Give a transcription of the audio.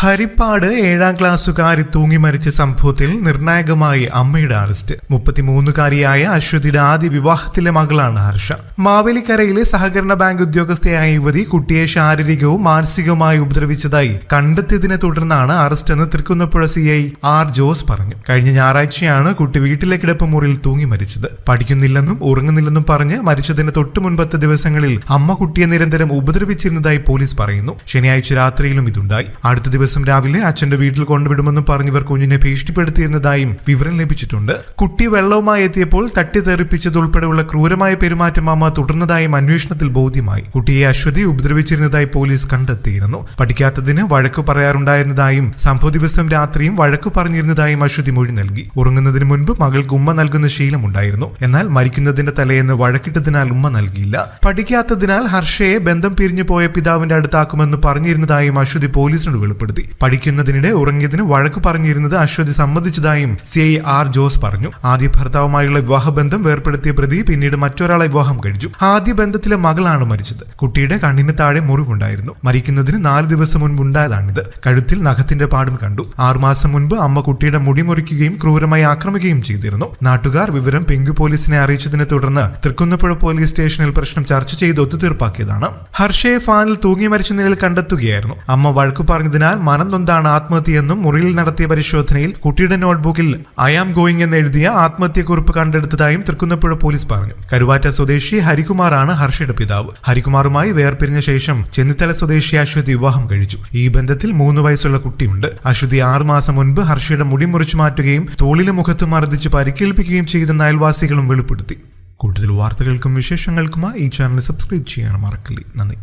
ഹരിപ്പാട് ഏഴാം ക്ലാസ്സുകാരി തൂങ്ങി മരിച്ച സംഭവത്തിൽ നിർണായകമായി അമ്മയുടെ അറസ്റ്റ്. മുപ്പത്തിമൂന്നുകാരിയായ അശ്വതിയുടെ ആദ്യ വിവാഹത്തിലെ മകളാണ് ഹർഷ. മാവേലിക്കരയിലെ സഹകരണ ബാങ്ക് ഉദ്യോഗസ്ഥയായ യുവതി കുട്ടിയെ ശാരീരികവും മാനസികവുമായി ഉപദ്രവിച്ചതായി കണ്ടെത്തിയതിനെ തുടർന്നാണ് അറസ്റ്റ് എന്ന് Thrikkunnapuzha C I R Jose പറഞ്ഞു. കഴിഞ്ഞ ഞായറാഴ്ചയാണ് കുട്ടി വീട്ടിലെ കിടപ്പ് മുറിയിൽ തൂങ്ങി മരിച്ചത്. പഠിക്കുന്നില്ലെന്നും ഉറങ്ങുന്നില്ലെന്നും പറഞ്ഞ് മരിച്ചതിന് തൊട്ടു മുൻപത്തെ ദിവസങ്ങളിൽ അമ്മ കുട്ടിയെ നിരന്തരം ഉപദ്രവിച്ചിരുന്നതായി പോലീസ് പറയുന്നു. ശനിയാഴ്ച രാത്രിയിലും ഇതുണ്ടായി. അടുത്ത ദിവസം രാവിലെ അച്ഛന്റെ വീട്ടിൽ കൊണ്ടുവിടുമെന്നും പറഞ്ഞവർ കുഞ്ഞിനെ ഭീഷണിപ്പെടുത്തിയിരുന്നതായും വിവരം ലഭിച്ചിട്ടുണ്ട്. കുട്ടി വെള്ളവുമായി എത്തിയപ്പോൾ തട്ടിത്തെറിപ്പിച്ചതുൾപ്പെടെയുള്ള ക്രൂരമായ പെരുമാറ്റം അമ്മ തുടർന്നതായും അന്വേഷണത്തിൽ ബോധ്യമായി. കുട്ടിയെ അശ്വതി ഉപദ്രവിച്ചിരുന്നതായി പോലീസ് കണ്ടെത്തിയിരുന്നു. പഠിക്കാത്തതിന് വഴക്കു പറയാറുണ്ടായിരുന്നതായും സംഭവ ദിവസം രാത്രിയും വഴക്കു പറഞ്ഞിരുന്നതായും അശ്വതി മൊഴി നൽകി. ഉറങ്ങുന്നതിന് മുൻപ് മകൾക്ക് ഉമ്മ നൽകുന്ന ശീലമുണ്ടായിരുന്നു എന്നാൽ മരിക്കുന്നതിന്റെ തലേന്ന് വഴക്കിട്ടതിനാൽ ഉമ്മ നൽകിയില്ല. പഠിക്കാത്തതിനാൽ ഹർഷയെ ബന്ധം പിരിഞ്ഞു പോയ പിതാവിന്റെ അടുത്താക്കുമെന്ന് പറഞ്ഞിരുന്നതായും അശ്വതി പോലീസിനോട് വെളിപ്പെടുത്തി. പഠിക്കുന്നതിനിടെ ഉറങ്ങിയതിന് വഴക്ക് പറഞ്ഞിരുന്നത് അശ്വതി സമ്മതിച്ചതായും സി ഐ ആർ ജോസ് പറഞ്ഞു. ആദ്യ ഭർത്താവുമായുള്ള വിവാഹബന്ധം വേർപ്പെടുത്തിയ പ്രതി പിന്നീട് മറ്റൊരാളെ വിവാഹം കഴിച്ചു. ആദ്യ ബന്ധത്തിലെ മകളാണ് മരിച്ചത്. കുട്ടിയുടെ കണ്ണിന് താഴെ മുറിവുണ്ടായിരുന്നു. മരിക്കുന്നതിന് നാല് ദിവസം മുൻപ് ഉണ്ടായതാണിത്. കഴുത്തിൽ നഖത്തിന്റെ പാടും കണ്ടു. ആറുമാസം മുൻപ് അമ്മ കുട്ടിയുടെ മുടി മുറിക്കുകയും ക്രൂരമായി ആക്രമിക്കുകയും ചെയ്തിരുന്നു. നാട്ടുകാർ വിവരം പെങ്കു പോലീസിനെ അറിയിച്ചതിനെ തുടർന്ന് തൃക്കുന്നപ്പുഴ പോലീസ് സ്റ്റേഷനിൽ പ്രശ്നം ചർച്ച ചെയ്ത് ഒത്തുതീർപ്പാക്കിയതാണ്. ഹർഷയെ ഫാനിൽ തൂങ്ങി മരിച്ച നിലയിൽ കണ്ടെത്തുകയായിരുന്നു. അമ്മ വഴക്കു പറഞ്ഞതിനാൽ മനം ആത്മഹത്യയെന്നും മുറിയിൽ നടത്തിയ പരിശോധനയിൽ കുട്ടിയുടെ നോട്ട്ബുക്കിൽ ഐ ആം ഗോയിങ് എന്ന് എഴുതിയ ആത്മഹത്യക്കുറിപ്പ് കണ്ടെടുത്തതായും തൃക്കുന്നപ്പുഴ പോലീസ് പറഞ്ഞു. കരുവാറ്റ സ്വദേശി ഹരികുമാറാണ് ഹർഷയുടെ പിതാവ്. ഹരികുമാറുമായി വേർപിരിഞ്ഞ ശേഷം ചെന്നിത്തല സ്വദേശി അശ്വതി വിവാഹം കഴിച്ചു. ഈ ബന്ധത്തിൽ മൂന്ന് വയസ്സുള്ള കുട്ടിയുണ്ട്. അശ്വതി ആറു മാസം മുൻപ് ഹർഷയുടെ മുടി മുറിച്ചു മാറ്റുകയും തോളിലെ മുഖത്ത് മർദ്ദിച്ച് പരിക്കേൽപ്പിക്കുകയും ചെയ്തെന്ന് അയൽവാസികളും വെളിപ്പെടുത്തി. കൂടുതൽ വാർത്തകൾക്കും വിശേഷങ്ങൾക്കുമായി ഈ ചാനൽ സബ്സ്ക്രൈബ് ചെയ്യാൻ മറക്കില്ല. നന്ദി.